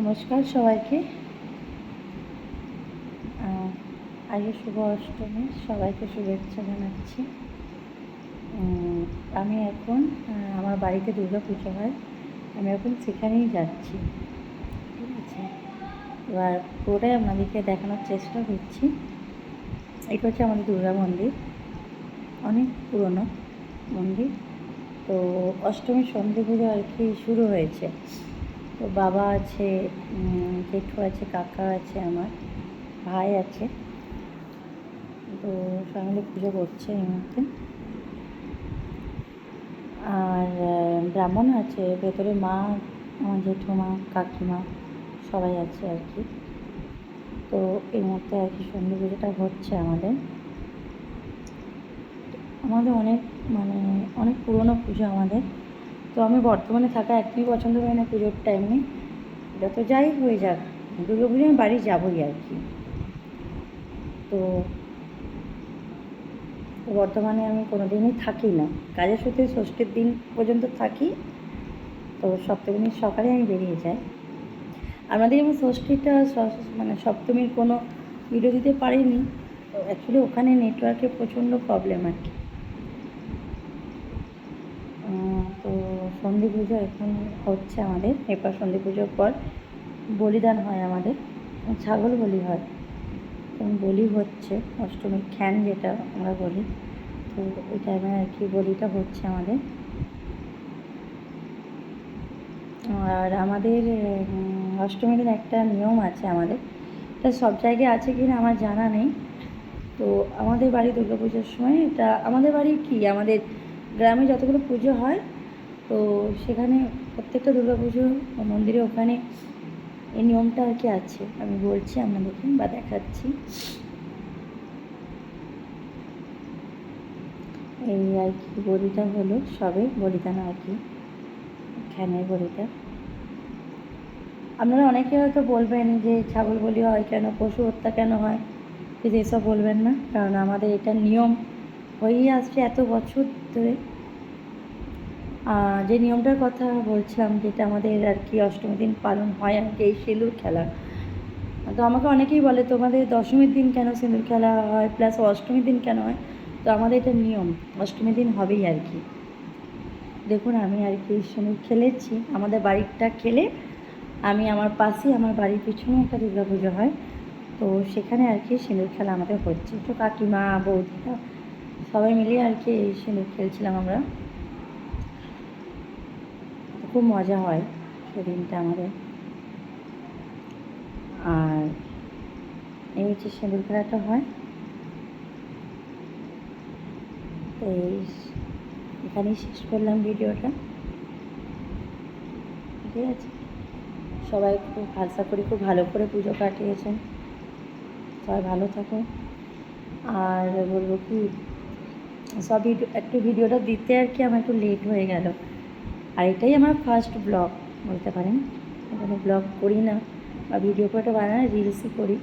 নমস্কার সবাইকে। আজকে শুভ অষ্টমী, সবাইকে শুভেচ্ছা জানাচ্ছি। আমি এখন আমার বাড়িতে দুর্গা পুজো হয়, আমি এখন সেখানেই যাচ্ছি, ঠিক আছে? এবার পুরোটাই আপনাদেরকে দেখানোর চেষ্টা করছি। এটা হচ্ছে আমাদের দুর্গা মন্দির, অনেক পুরনো মন্দির। তো অষ্টমীর সন্ধে পুজো আর কি শুরু হয়েছে। তো বাবা আছে জেঠু আছে, কাকা আছে, আমার ভাই আছে। তো ফ্যামিলি পুজো করছে এই মুহূর্তে। আর ব্রাহ্মণ আছে, ভেতরে মা, আমার জেঠুমা, কাকিমা সবাই আছে আর কি। তো এই মুহূর্তে আর কি সন্ধে পুজোটা হচ্ছে আমাদের। আমাদের অনেক মানে অনেক পুরনো পুজো আমাদের। তো আমি বর্তমানে থাকা একদমই পছন্দ করি না, পুজোর টাইমে যত যাই হয়ে যাক, দুর্গা পুজো আমি বাড়ি যাবোই আর কি। তো বর্তমানে আমি কোনো দিনই থাকি না। কাজের সূত্রে ষষ্ঠীর দিন পর্যন্ত থাকি, তো সপ্তমীর সকালে আমি বেরিয়ে যাই। আমাদের যেমন ষষ্ঠীটা মানে সপ্তমীর কোনো ভিডিও দিতে পারিনি। তো অ্যাকচুয়ালি ওখানে নেটওয়ার্কের প্রচণ্ড প্রবলেম আর কি। সন্ধি পুজো এখন হচ্ছে আমাদের। এরপর সন্ধি পুজোর পর বলিদান হয় আমাদের। ছাগল বলি হয়। এবং বলি হচ্ছে, অষ্টমীর খ্যান যেটা আমরা বলি। তো ওই টাইমে আর কি বলিটা হচ্ছে আমাদের। আর আমাদের অষ্টমীর দিন একটা নিয়ম আছে আমাদের। এটা সব জায়গায় আছে কি না আমার জানা নেই। তো আমাদের বাড়ি দুর্গা পুজোর সময় এটা, আমাদের বাড়ি কি? আমাদের গ্রামে যতগুলো পুজো হয় তো সেখানে প্রত্যেকটা দুর্গা পুজো মন্দিরে ওখানে এই নিয়মটা আর কি আছে। আমি বলছি আপনাদেরকে বা দেখাচ্ছি। এই আর কি বলিটা হলো, সবে বলিদান আর কি, খ্যানের বলিটা আপনারা অনেকে হয়তো বলবেন যে ছাগল বলি হয় কেন, পশু হত্যা কেন হয়? কিন্তু এসব বলবেন না, কারণ আমাদের এটা নিয়ম হয়েই আসছে এত বছর ধরে। যে নিয়মটার কথা বলছিলাম, যেটা আমাদের আর কি অষ্টমী দিন পালন হয় আর কি এই সিঁদুর খেলা। তো আমাকে অনেকেই বলে, তোমাদের দশমীর দিন কেন সিঁদুর খেলা হয়? প্লাস অষ্টমীর দিন কেন হয়? তো আমাদের এটা নিয়ম, অষ্টমীর দিন হবেই আর কি। দেখুন, আমি আর কি সিঁদুর খেলেছি, আমাদের বাড়িটা খেলে আমি আমার পাশেই আমার বাড়ির পিছনে একটা দুর্গা পুজো হয়। তো সেখানে আর কি সিঁদুর খেলা আমাদের হচ্ছে। তো কাকিমা, বৌদিরা সবাই মিলে আর কি সিঁদুর খেলছিলাম আমরা। খুব মজা হয় সেদিনটা আমাদের। আর এই হচ্ছে সিঁদুর খেলাটা হয়, তো এই এখানেই শেষ করলাম ভিডিওটা। ঠিক আছে? সবাই খুব আশা করি খুব ভালো করে পুজো কাটিয়েছেন। সবাই ভালো থাকুন। আর বলব কি, সব ভিডিও, একটু ভিডিওটা দিতে আর কি আমার একটু লেট হয়ে গেল। আর এটাই আমার ফার্স্ট ব্লগ বলতে পারেন। কোনো ব্লগ করি না বা ভিডিও করে বানাই রিলসই করি।